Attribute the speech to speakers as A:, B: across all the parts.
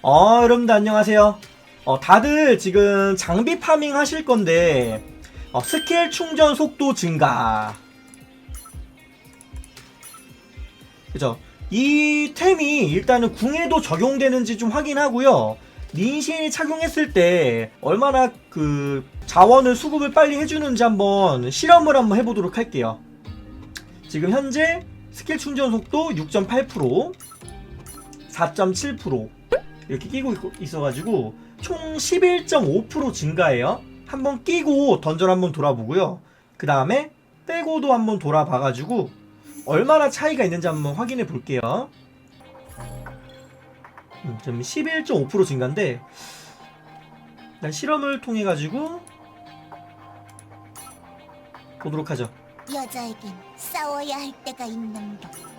A: 어, 여러분들 안녕하세요. 어, 다들 지금 장비 파밍 하실 건데, 어, 스킬 충전 속도 증가. 그죠? 이 템이 일단은 궁에도 적용되는지 좀 확인하고요. 닌신이 착용했을 때 얼마나 그 자원을 수급을 빨리 해주는지 한번 실험을 한번 해보도록 할게요. 지금 현재 스킬 충전 속도 6.8%, 4.7% 이렇게 끼고 있- 있어가지고 총 11.5% 증가해요. 한번 끼고 던전 한번 돌아보고요. 그 다음에 빼고도 한번 돌아봐가지고 얼마나 차이가 있는지 한번 확인해 볼게요. 음, 지금 11.5% 증가인데 일단 실험을 통해 가지고 보도록 하죠.
B: 여자에겐 싸워야 할 때가 있는 법.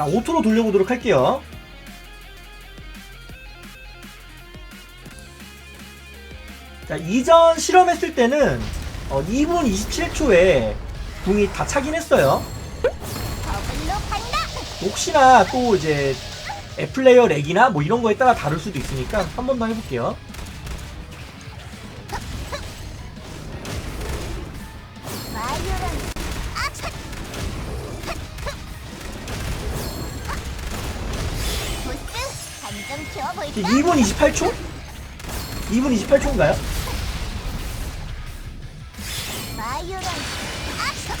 A: 자, 오토로 돌려보도록 할게요. 자, 이전 실험했을 때는 어, 2분 27초에 궁이 다 차긴 했어요. 혹시나 또 이제 애플레이어 렉이나 뭐 이런 거에 따라 다를 수도 있으니까 한 번 더 해볼게요. 2분 28초? 2분 28초인가요?
B: 마유란 아차.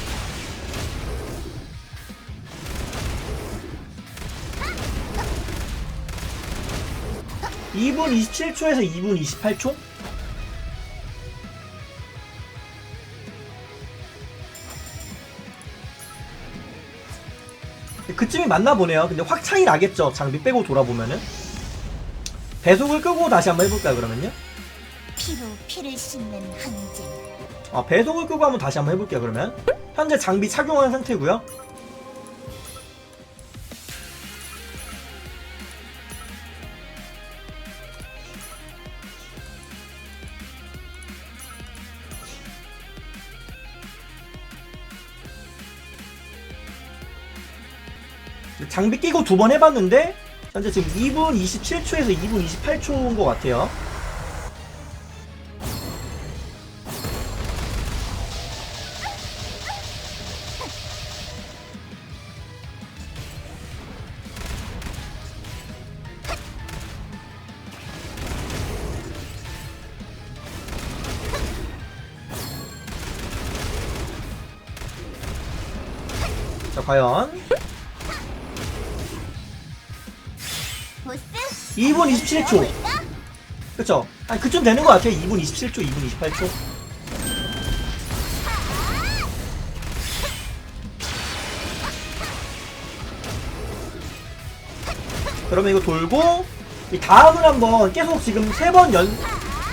A: 2분 27초에서 2분 28초? 그쯤이 맞나 보네요. 근데 확 차이 나겠죠. 장비 빼고 돌아보면은. 배속을 끄고 다시 한번 해볼까요, 그러면요?
B: 피로 피를 씻는 항쟁.
A: 아, 배속을 끄고 한번 다시 한번 해볼게요, 그러면. 현재 장비 착용한 상태고요 장비 끼고 두 번 해봤는데 현재 지금 2분 27초에서 2분 28초인 것 같아요. 자, 과연 2분 27초.
B: 키워볼까?
A: 그쵸? 아니, 그쯤 되는 것 같아요. 2분 27초, 2분 28초. 그러면 이거 돌고, 이 다음을 한번 계속 지금 세 번 연,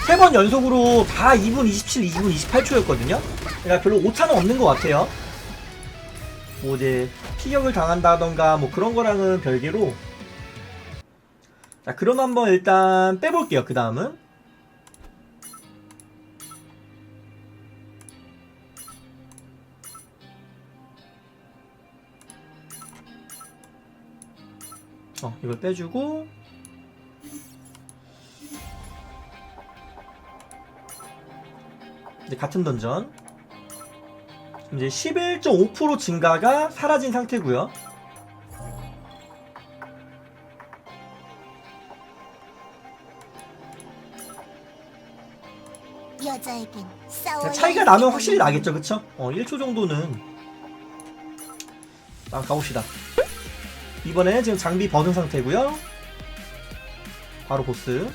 A: 세 번 연속으로 다 2분 27, 2분 28초였거든요? 그러니까 별로 오차는 없는 것 같아요. 뭐 이제, 피격을 당한다던가 뭐 그런 거랑은 별개로, 자, 그럼 한번 일단 빼볼게요. 그 다음은. 어, 이걸 빼주고. 이제 같은 던전. 이제 11.5% 증가가 사라진 상태고요.
B: 여자에겐
A: 자,
B: 싸워야
A: 차이가
B: 할
A: 나면 확실히 나겠죠, 그쵸? 어, 1초 정도는. 아, 가봅시다. 이번에 지금 장비 버는 상태고요 바로 보스.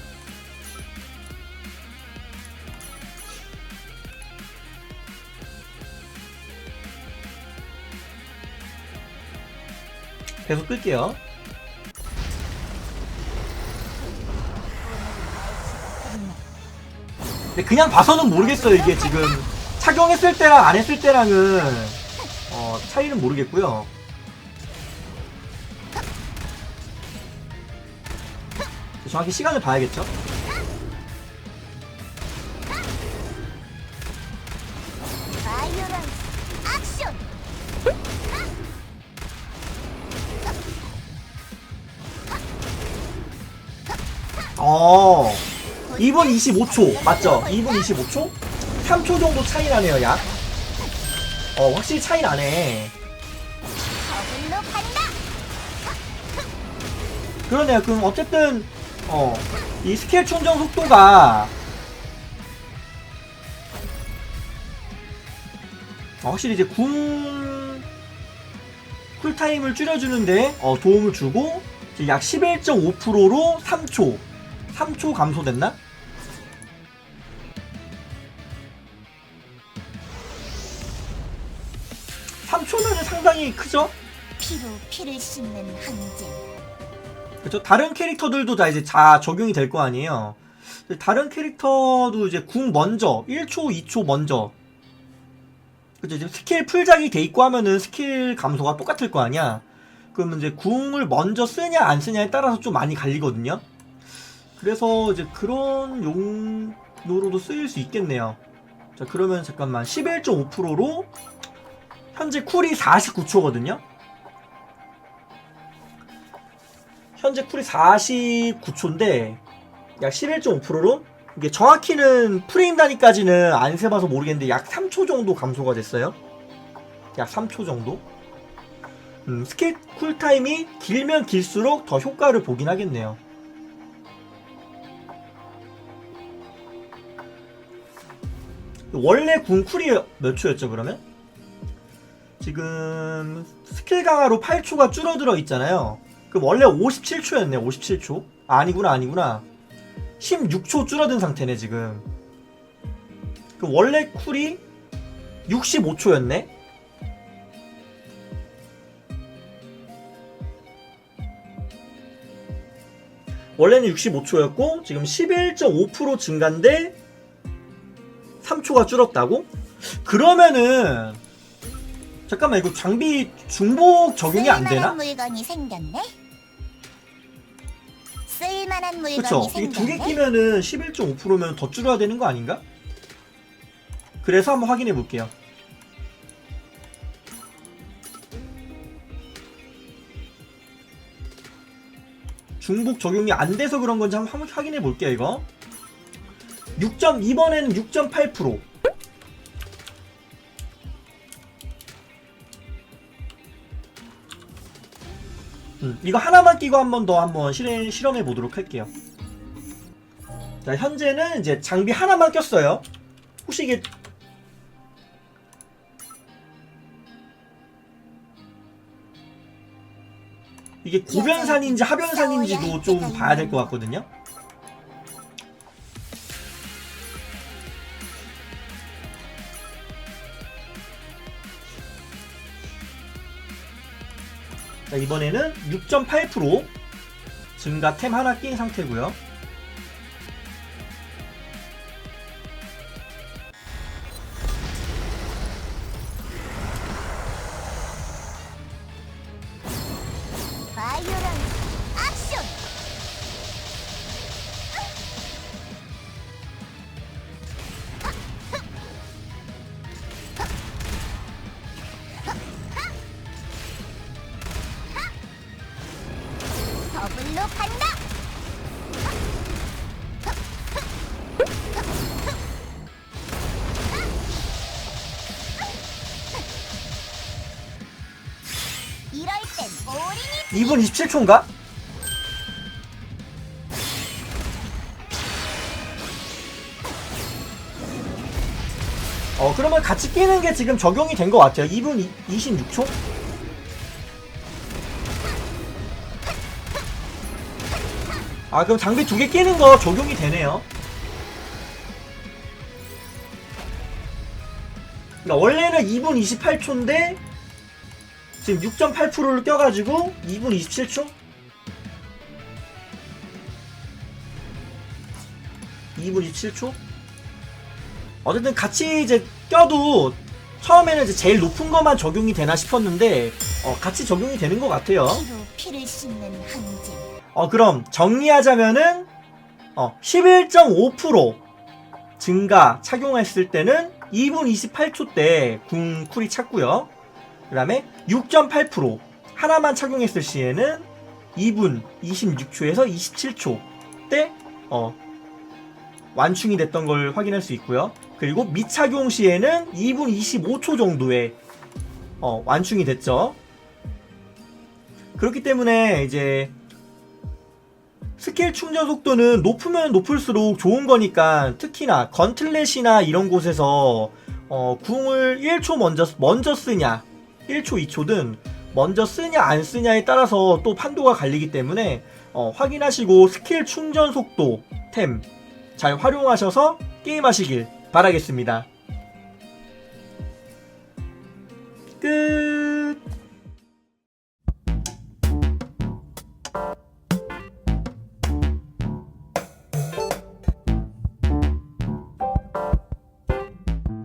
A: 계속 끌게요. 근데 그냥 봐서는 모르겠어요. 이게 지금 착용했을 때랑 안 했을 때랑은 어, 차이는 모르겠고요. 정확히 시간을 봐야겠죠? 어. 2분 25초 맞죠? 2분 25초? 3초 정도 차이 나네요 약. 어 확실히 차이 나네. 그러네요. 그럼 어쨌든 어 이 스킬 충전 속도가 어, 확실히 이제 궁 쿨타임을 줄여주는데 어, 도움을 주고 약 11.5%로 3초 3초 감소됐나? 삼초면은 상당히 크죠?
B: 피로 피를 씻는 항쟁.
A: 그렇죠. 다른 캐릭터들도 다 이제 다 적용이 될 거 아니에요. 다른 캐릭터도 이제 궁 먼저 1초, 2초 먼저. 그죠. 이제 스킬 풀작이 돼 있고 하면은 스킬 감소가 똑같을 거 아니야. 그러면 이제 궁을 먼저 쓰냐 안 쓰냐에 따라서 좀 많이 갈리거든요. 그래서 이제 그런 용도로도 쓰일 수 있겠네요. 자, 그러면 잠깐만 11.5%로 현재 쿨이 49초거든요. 현재 쿨이 49초인데 약 11.5%로 이게 정확히는 프레임 단위까지는 안 세봐서 모르겠는데 약 3초 정도 감소가 됐어요. 약 3초 정도. 음, 스킬 쿨타임이 길면 길수록 더 효과를 보긴 하겠네요. 원래 궁 쿨이 몇 초였죠 그러면? 지금 스킬 강화로 8초가 줄어들어 있잖아요. 그럼 원래 57초였네, 57초. 아, 아니구나, 아니구나. 16초 줄어든 상태네, 지금. 그럼 원래 쿨이 65초였네? 원래는 65초였고, 지금 11.5% 증가인데, 3초가 줄었다고? 그러면은, 잠깐만, 이거 장비 중복 적용이 안 되나?
B: 쓸만한 물건이 생겼네. 쓸만한 물건이
A: 그쵸. 이게 두 개
B: 생겼네.
A: 끼면은 11.5%면 더 줄여야 되는 거 아닌가? 그래서 한번 확인해 볼게요. 중복 적용이 안 돼서 그런 건지 한번 확인해 볼게요, 이거. 6. 이번에는 6.8%. 음, 이거 하나만 끼고 한 번 더 한번 실행, 실험해 보도록 할게요. 자, 현재는 이제 장비 하나만 꼈어요. 혹시 이게 이게 고변산인지 하변산인지도 좀 봐야 될 것 같거든요. 자, 이번에는 6.8% 증가템 하나 낀 상태고요. 2분 27초인가? 어, 그러면 같이 끼는 게 지금 적용이 된 것 같아요. 2분 26초? 아, 그럼 장비 두 개 끼는 거 적용이 되네요. 그러니까 원래는 2분 28초인데, 지금 6.8%를 껴가지고 2분 27초? 2분 27초? 어쨌든 같이 이제 껴도 처음에는 이제 제일 높은 것만 적용이 되나 싶었는데 어, 같이 적용이 되는 것 같아요.
B: 피를 항쟁.
A: 어, 그럼 정리하자면은 어, 11.5% 증가 착용했을 때는 2분 28초 때 궁 쿨이 찼고요. 그 다음에 6.8% 하나만 착용했을 시에는 2분 26초에서 27초 때 어, 완충이 됐던 걸 확인할 수 있고요. 그리고 미착용 시에는 2분 25초 정도에 어, 완충이 됐죠. 그렇기 때문에 이제 스킬 충전 속도는 높으면 높을수록 좋은 거니까 특히나 건틀렛이나 이런 곳에서 어, 궁을 1초 먼저 먼저 쓰냐 1초, 2초든 먼저 쓰냐 안 쓰냐에 따라서 또 판도가 갈리기 때문에 어, 확인하시고 스킬 충전 속도 템 잘 활용하셔서 게임하시길 바라겠습니다. 끝.